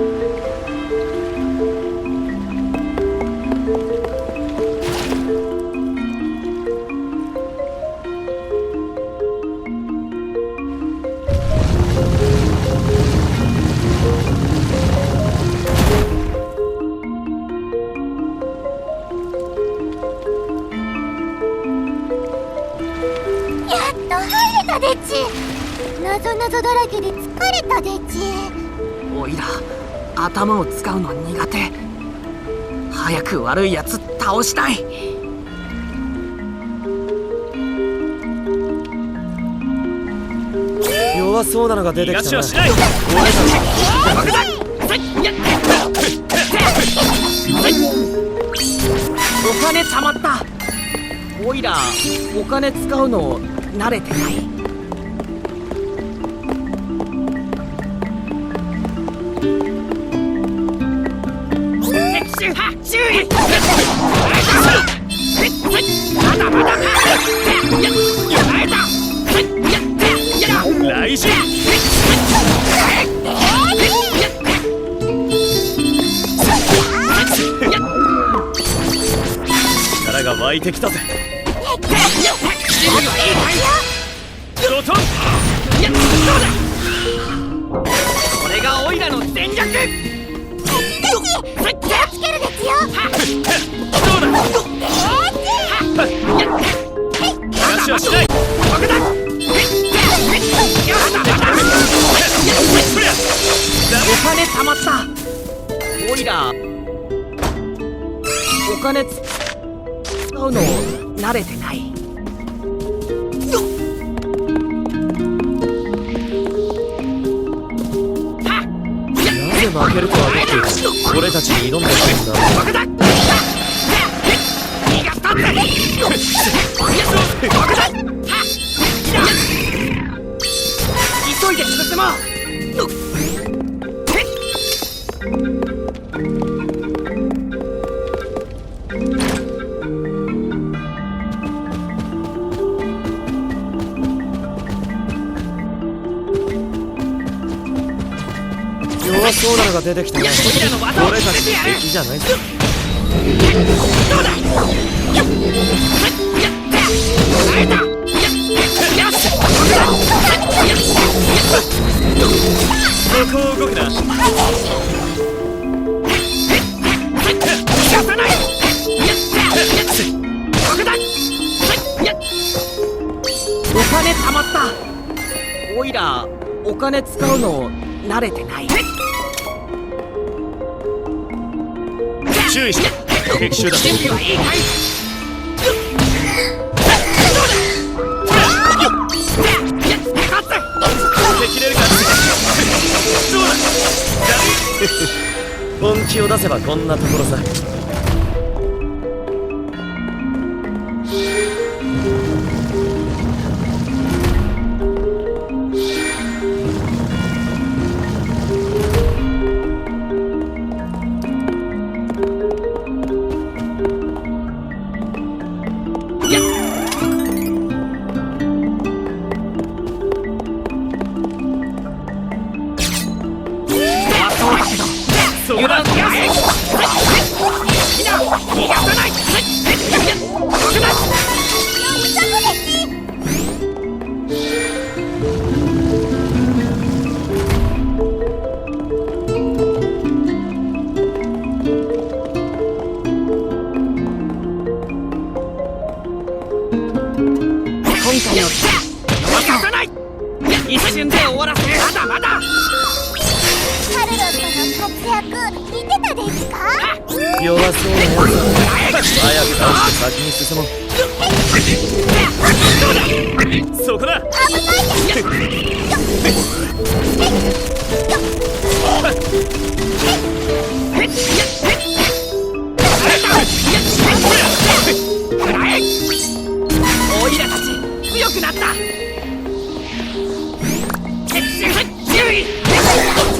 や悪いやつ倒したい。弱そうなのが出てきたな。逃がしはしない。お金貯まった。おいらお金使うの慣れてない来週力が湧いてきた。ぜドトンこれがおいらの戦略おいらお金つ使うの慣れてない。弱そうなのが出てきたなおいらの技を俺たち敵じゃないぞ。そこを動くな。お金貯まった。おいらお金使うの慣れてない注意して。敵襲だ準備はいいかい敵れるかどうだ。本気を出せばこんなところさ。意僕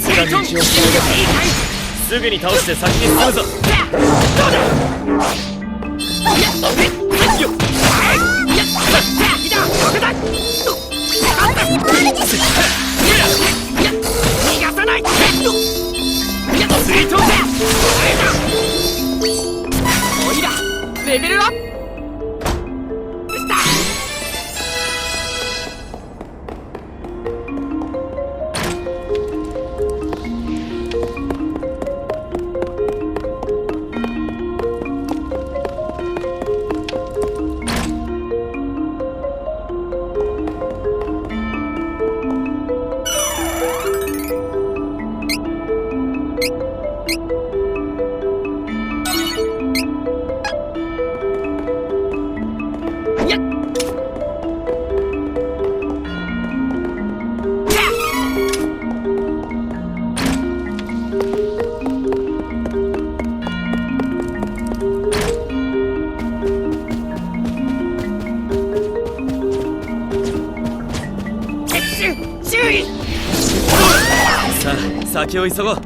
敵が道をすぐに倒して先に進むぞ。だレベルアップを急ごう。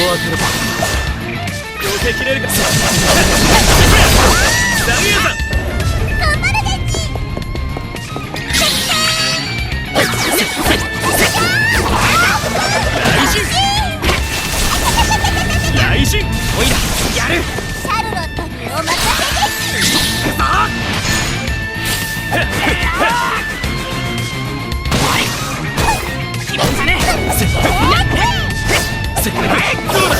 当てれい ¡Héctor!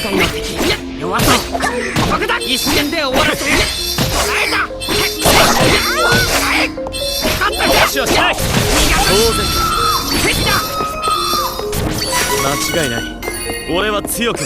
今回の敵弱そう。だ一瞬で終わらせた間違いない。俺は強く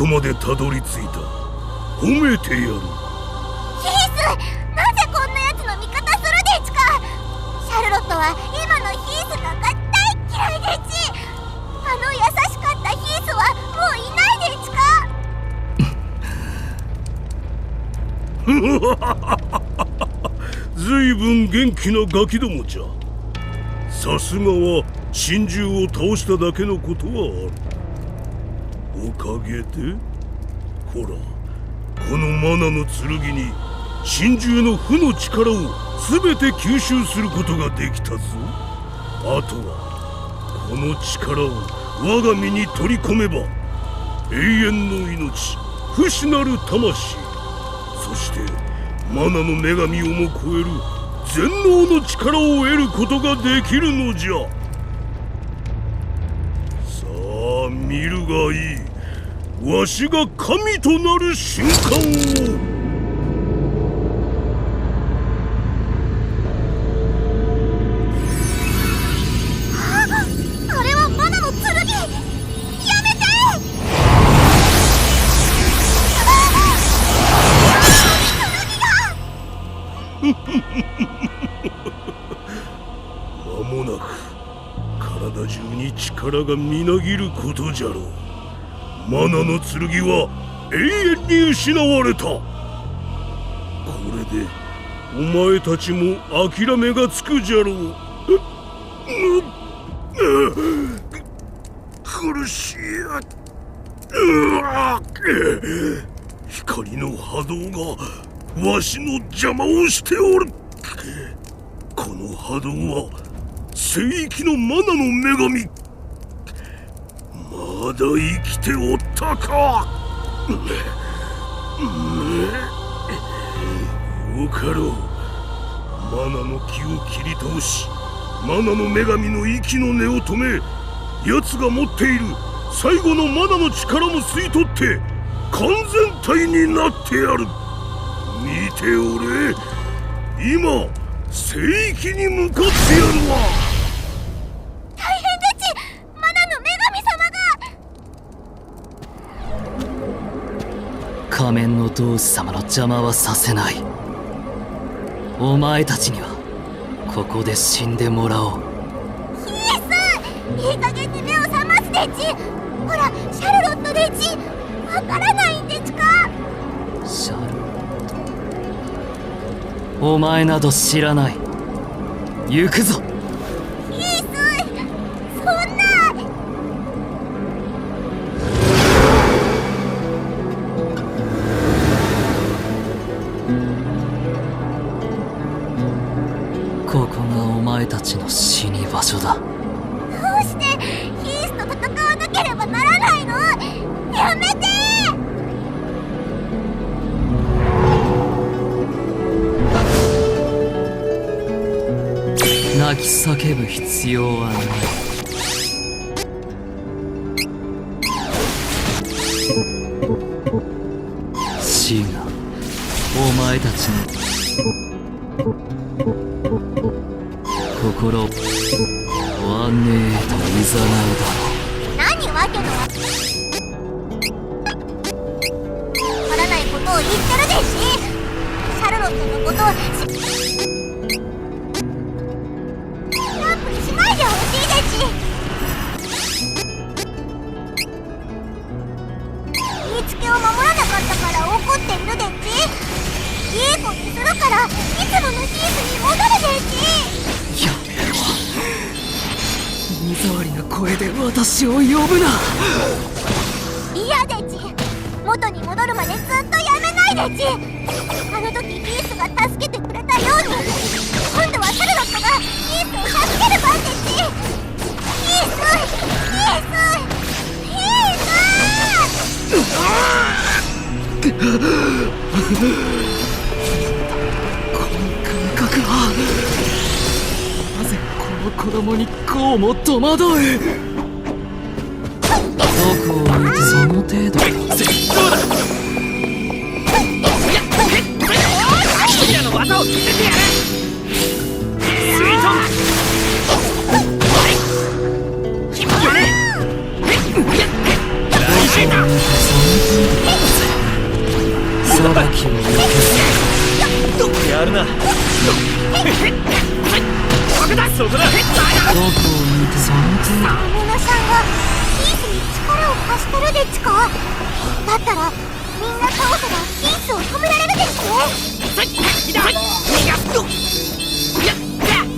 ここまでたどり着いた。褒めてやる。ヒースなぜこんなやつの味方するでちか。シャルロットは今のヒースなんか大嫌いでち。あの優しかったヒースはもういないでちか。ずいぶん元気なガキどもじゃ。さすがは真珠を倒しただけのことはあるおかげでほらこのマナの剣に真珠の負の力を全て吸収することができたぞ。あとはこの力を我が身に取り込めば永遠の命不死なる魂そしてマナの女神をも超える全能の力を得ることができるのじゃ。さあ見るがいい。わしが神となる瞬間を間もなく体中に力がみなぎることじゃろうマナの剣は永遠に失われた。これでお前たちも諦めがつくじゃろう。ううう苦しいうわ光の波動がわしの邪魔をしておる。この波動は聖域のマナの女神まだ生きておったか。よかろうマナの木を切り倒しマナの女神の息の根を止め奴が持っている最後のマナの力も吸い取って完全体になってやる。見ておれ今聖域に向かってやるわ大変でちマナの女神様が仮面の同志様の邪魔はさせない。お前たちにはここで死んでもらおう。ヒース！いい加減に目を覚ますでち。ほらシャルロットでち。わからないんでちか？シャルお前など知らない。行くぞだ。どうしてヒースと戦わなければならないの？やめて！泣き叫ぶ必要はない。シーナお前たちの心。わんねえといざないだろ何わけのわわからないことを言ってるでし。シャルロットのことこの感覚はなぜこの子供にこうも戸惑う？そこだどこを見てその程度ース皆さんがヒースに力を貸してるでちかだったらみんな倒せばヒースを止められるでやっやっやったやっ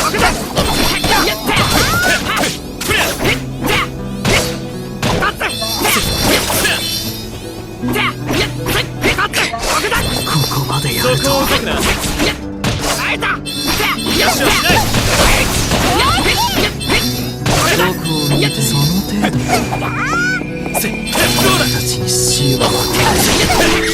たやったやった爆弾ここまでやるとそこを遅くな耐えたやよしよしないどこを見てその程度。せどうだたちに死を当てる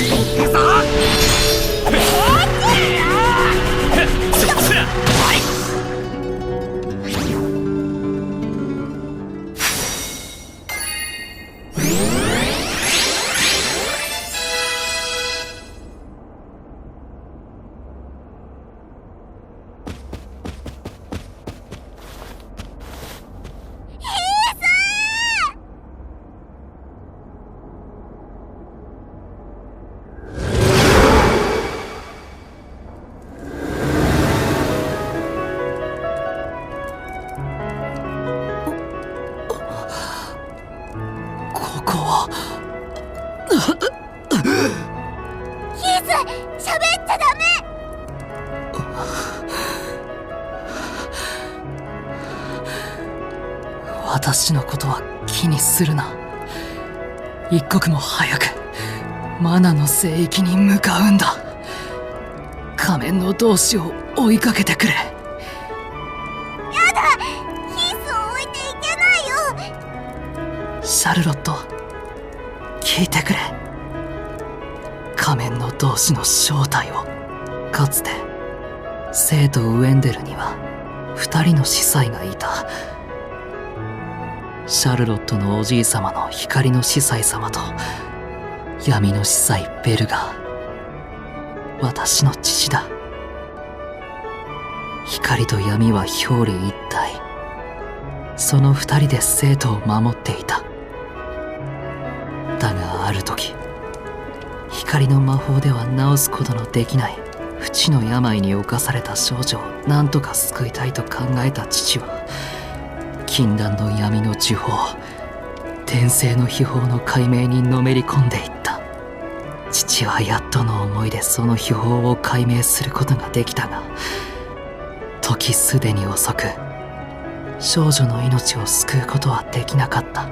私のことは気にするな。一刻も早くマナの聖域に向かうんだ。仮面の同志を追いかけてくれ。やだヒースを置いていけないよ。シャルロット聞いてくれ。仮面の同志の正体を。かつて生とウェンデルには二人の司祭がいたシャルロットのおじい様の光の司祭様と闇の司祭ベルガー私の父だ。光と闇は表裏一体。その二人で生徒を守っていた。だがある時光の魔法では治すことのできない不治の病に侵された少女を何とか救いたいと考えた父は禁断の闇の呪法。転生の秘宝の解明にのめり込んでいった。父はやっとの思いでその秘宝を解明することができたが時すでに遅く少女の命を救うことはできなかった。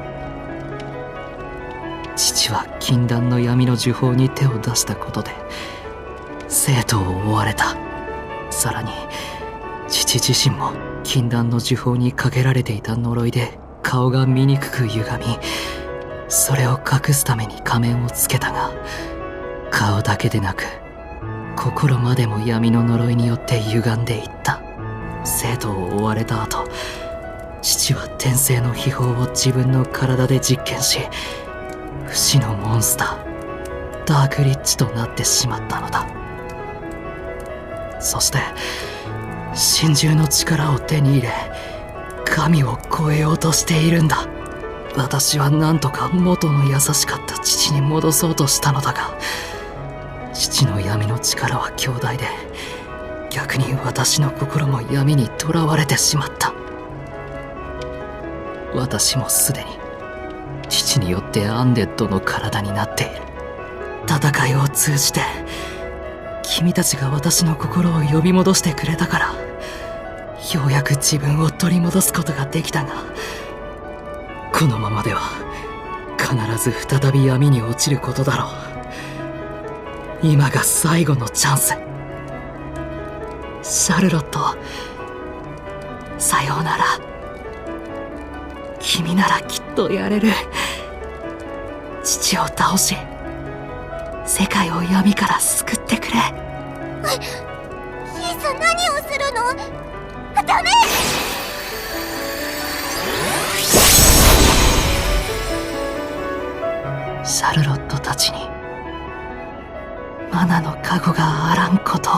父は禁断の闇の呪法に手を出したことで生徒を追われた。さらに父自身も禁断の呪法にかけられていた呪いで顔が醜く歪みそれを隠すために仮面をつけたが顔だけでなく心までも闇の呪いによって歪んでいった。生徒を追われた後父は転生の秘宝を自分の体で実験し不死のモンスターダークリッチとなってしまったのだ。そして真珠の力を手に入れ神を超えようとしているんだ。私は何とか元の優しかった父に戻そうとしたのだが父の闇の力は強大で逆に私の心も闇に囚われてしまった。私もすでに父によってアンデッドの体になっている戦いを通じて君たちが私の心を呼び戻してくれたからようやく自分を取り戻すことができたがこのままでは必ず再び闇に落ちることだろう。今が最後のチャンス。シャルロットさようなら。君ならきっとやれる。父を倒し世界を闇から救ってくれ。ヒース何をするの？ダメ！シャルロットたちにマナの加護があらんことを